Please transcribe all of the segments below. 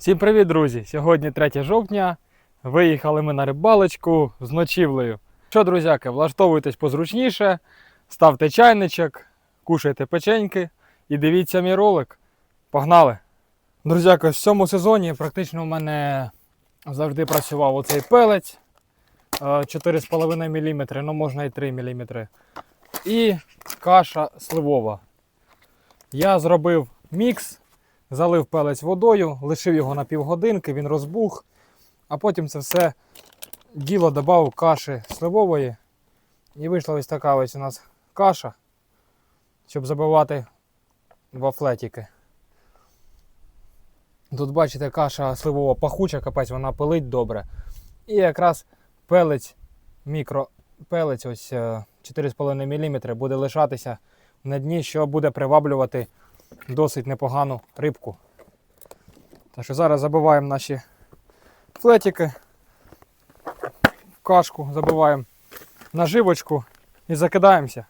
Всім привіт, друзі! Сьогодні 3 жовтня. Виїхали ми на рибалочку з ночівлею. Що, друзяки, влаштовуйтесь позручніше, ставте чайничок, кушайте печеньки і дивіться мій ролик. Погнали! Друзяки, в цьому сезоні практично у мене завжди працював оцей пелець е, 4,5 мм, ну можна і 3 мм. І каша сливова. Я зробив мікс залив пелець водою, лишив його на півгодинки, він розбух, а потім це все діло додав каші сливової. І вийшла ось така ось у нас каша, щоб забивати вафлетики. Тут, бачите, каша сливова пахуча, капець, вона пилить добре. І якраз пелець, мікропелець, ось е, 4,5 мм буде лишатися на дні, що буде приваблювати досить непогану рибку. Так що зараз забиваємо наші флетики кашку, забиваємо наживочку і закидаємося.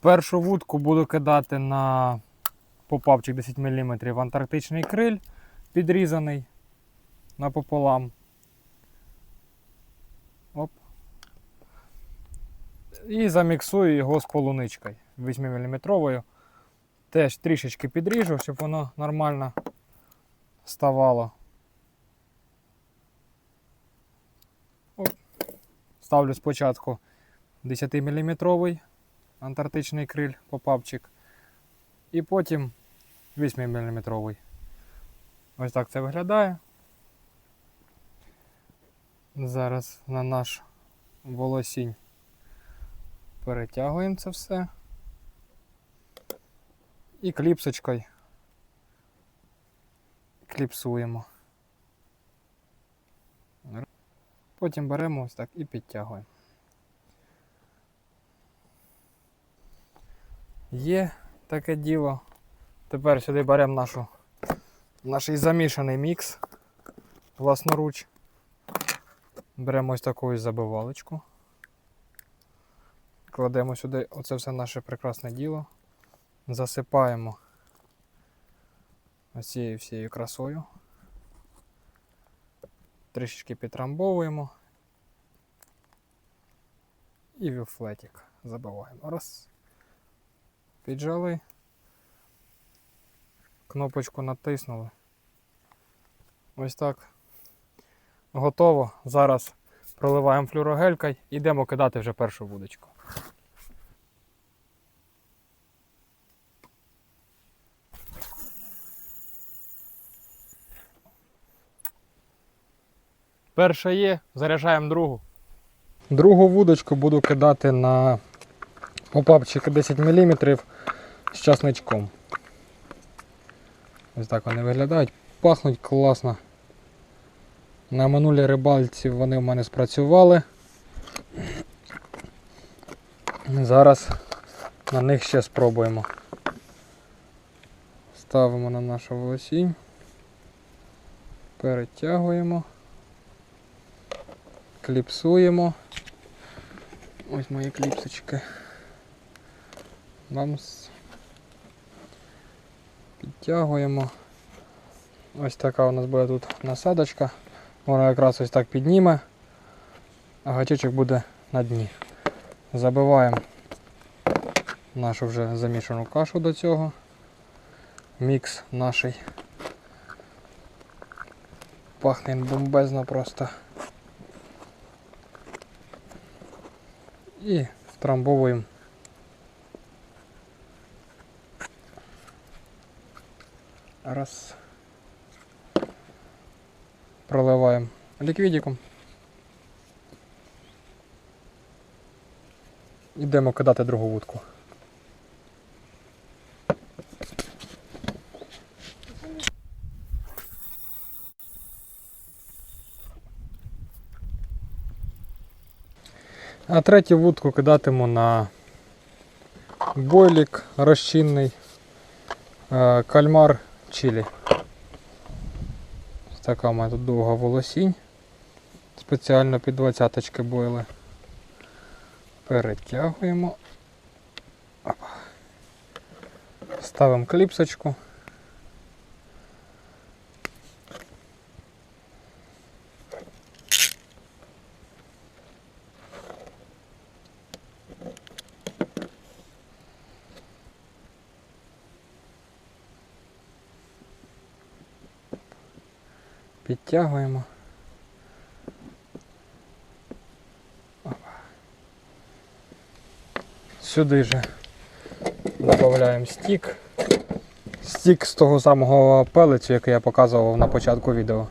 Першу вудку буду кидати на попавчик 10 мм антарктичний криль, підрізаний напополам. Оп. І заміксую його з полуничкою 8 мм. Теж трішечки підріжу, щоб воно нормально ставало. Ставлю спочатку 10-мм антарктичний криль попапчик. І потім 8-мм. Ось так це виглядає. Зараз на наш волосінь перетягуємо це все і кліпсочкою кліпсуємо. Потім беремо ось так і підтягуємо. Є таке діло. Тепер сюди беремо нашу, наш замішаний мікс власноруч. Беремо ось таку забивалочку. Кладемо сюди оце все наше прекрасне діло засипаємо ось цією всією красою. Трішечки підтрамбовуємо. І віфлетик забиваємо. Раз. Піджали. Кнопочку натиснули. Ось так. Готово. Зараз проливаємо флюрогелькою йдемо кидати вже першу вудочку. Перша є, заряджаємо другу. Другу вудочку буду кидати на попапчик 10 мм з часничком. Ось так вони виглядають, пахнуть класно. На минулій рибальці вони в мене спрацювали. Зараз на них ще спробуємо. Ставимо на нашу волосінь, перетягуємо кліпсуємо. Ось мої кліпсочки. Бамс. Підтягуємо. Ось така у нас буде тут насадочка. Вона якраз ось так підніме, а гачечок буде на дні. Забиваємо нашу вже замішану кашу до цього. Мікс наш. Пахне бомбезно просто. І втрамбовуємо. Раз. Проливаємо ліквідіком. Йдемо кидати другу вудку. А третю вудку кидатиму на бойлік розчинний е, кальмар чилі. Така у мене тут довга волосінь. Спеціально під 20 бойли. Перетягуємо. Ставимо кліпсочку. Підтягуємо. Опа. Сюди же додаємо стік. Стік з того самого пелецю, який я показував на початку відео.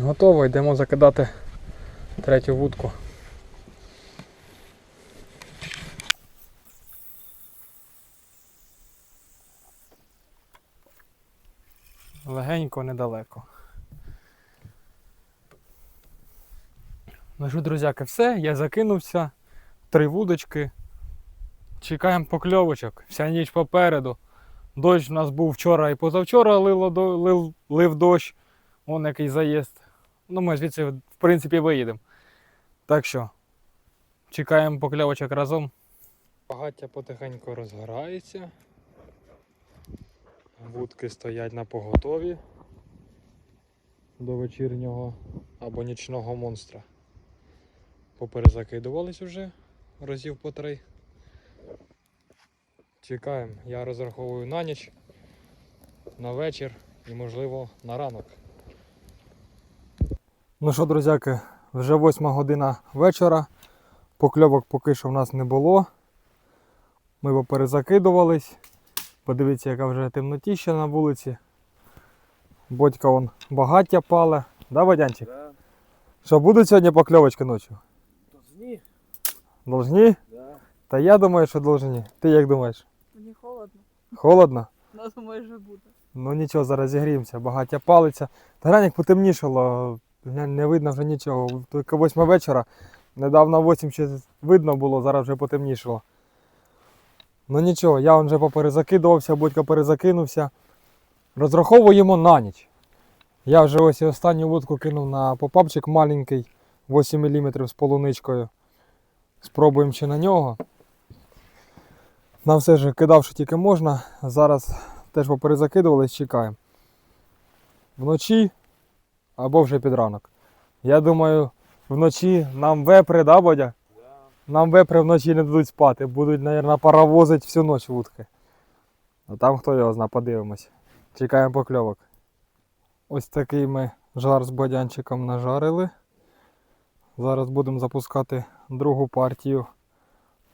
Готово, йдемо закидати третю вудку. Недалеко. Ну що, друзяки, все, я закинувся. Три вудочки. Чекаємо покльовочок. Вся ніч попереду. Дощ у нас був вчора і позавчора лило, лив, лив дощ. Вон який заїзд. Ну, ми звідси, в принципі, виїдемо. Так що, чекаємо покльовочок разом. Багаття потихеньку розгорається. Вудки стоять на поготові до вечірнього або нічного монстра. Поперезакидувались уже разів по три. Чекаємо. Я розраховую на ніч, на вечір і можливо на ранок. Ну що, друзяки, вже восьма година вечора. Покльовок поки що в нас не було. Ми поперезакидувались. Подивіться, яка вже темнотіща на вулиці. Бодька вон багаття пале. Да, Бодянчик? Да. Що будуть сьогодні покльовочки ночі? Должны? Должні? Да. Та я думаю, що должні. Ти як думаєш? Мені холодно, Холодно? але думаю, що буде. Ну нічого, зараз зігріємося, багаття палиться. Та глянь, як потемнішало, не видно вже нічого. Тільки восьма вечора. Недавно 8 ще видно було, зараз вже потемнішало. Ну нічого, я вже поперезакидувався, Бодька перезакинувся. Розраховуємо на ніч. Я вже ось і останню вудку кинув на попапчик маленький, 8 мм з полуничкою. Спробуємо ще на нього. На все ж кидав, що тільки можна. Зараз теж поперезакидувались, чекаємо. Вночі або вже під ранок. Я думаю, вночі нам вепри, да, Бодя? Нам вепри вночі не дадуть спати. Будуть, мабуть, паровозити всю ніч вудки. А там хто його зна, подивимось. Чекаємо покльовок. Ось такий ми жар з бодянчиком нажарили. Зараз будемо запускати другу партію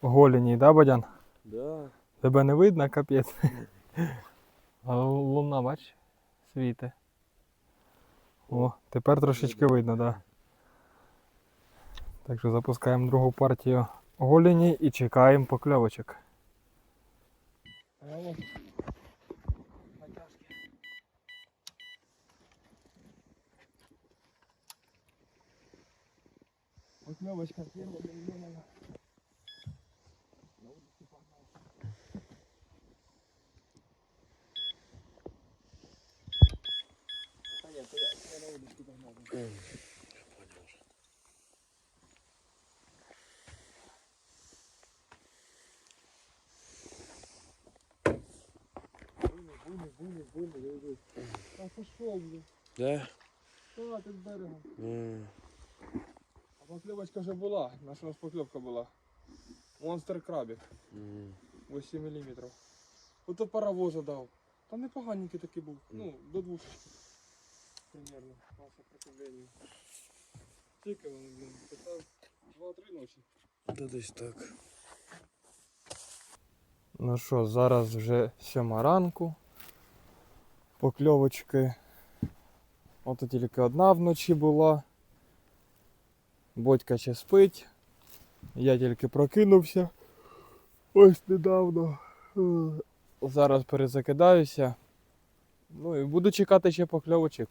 голіній, да, Бодян? Да. Тебе не видно, капець. А луна, бач, світе. О, тепер трошечки видно, так. Да. Так що запускаємо другу партію голіні і чекаємо покльовочок. Поклевочка первая пельменная. На улице погнал. А нет, я, я на улице погнал. Я понял уже. Буйный, буйный, буйный, буйный, я иду. А пошел, блин. Да? А, ты с берега. Mm. Покльовочка вже була. Наша у нас покльовка була. Монстр крабик. 8 мм. Ото паровоза дав. Та непоганенький такий був. Ну, до двох. Примерно. Наше прикормлення. Тільки вони, блін, 2-3 ночі. Та десь так. Ну що, зараз вже сьома ранку. Покльовочки. От тільки одна вночі була. Бодька ще спить. Я тільки прокинувся. Ось недавно. Е, Зараз перезакидаюся. Ну і буду чекати ще покльовочок.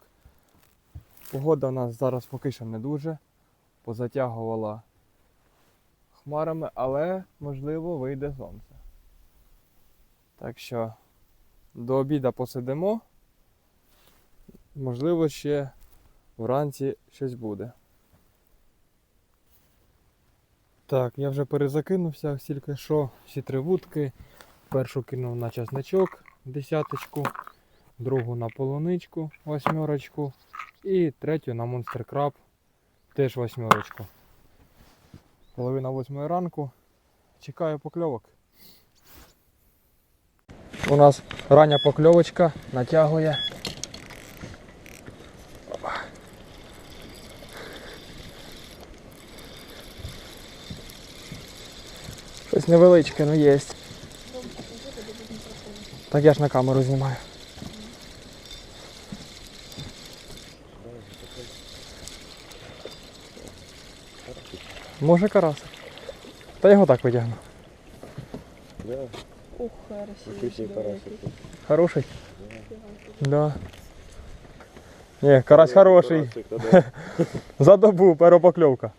Погода у нас зараз поки що не дуже. Позатягувала хмарами, але можливо вийде сонце. Так що до обіда посидимо. Можливо, ще вранці щось буде. Так, я вже перезакинувся, стільки що всі три вудки. Першу кинув на часничок десяточку, другу на полуничку восьмерочку і третю на монстр краб теж восьмерочку. Половина восьмої ранку. Чекаю покльовок. У нас рання покльовочка натягує. Невеличке, ну є. Так я ж на камеру знімаю. Може карасик. Та його так витягну. Ух, карасик. Хороший? Да. Ні, карась хороший. За добу перепокльовка.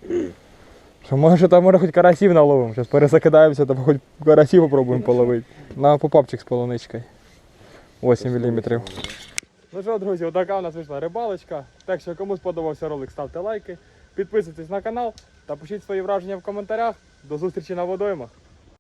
Що може там може хоч карасів наловимо. Зараз перезакидаємося, там хоч карасів спробуємо половити. На попапчик з полуничкою. 8 мм. Ну що, друзі, отака у нас вийшла рибалочка. Так що кому сподобався ролик, ставте лайки, підписуйтесь на канал та пишіть свої враження в коментарях. До зустрічі на водоймах.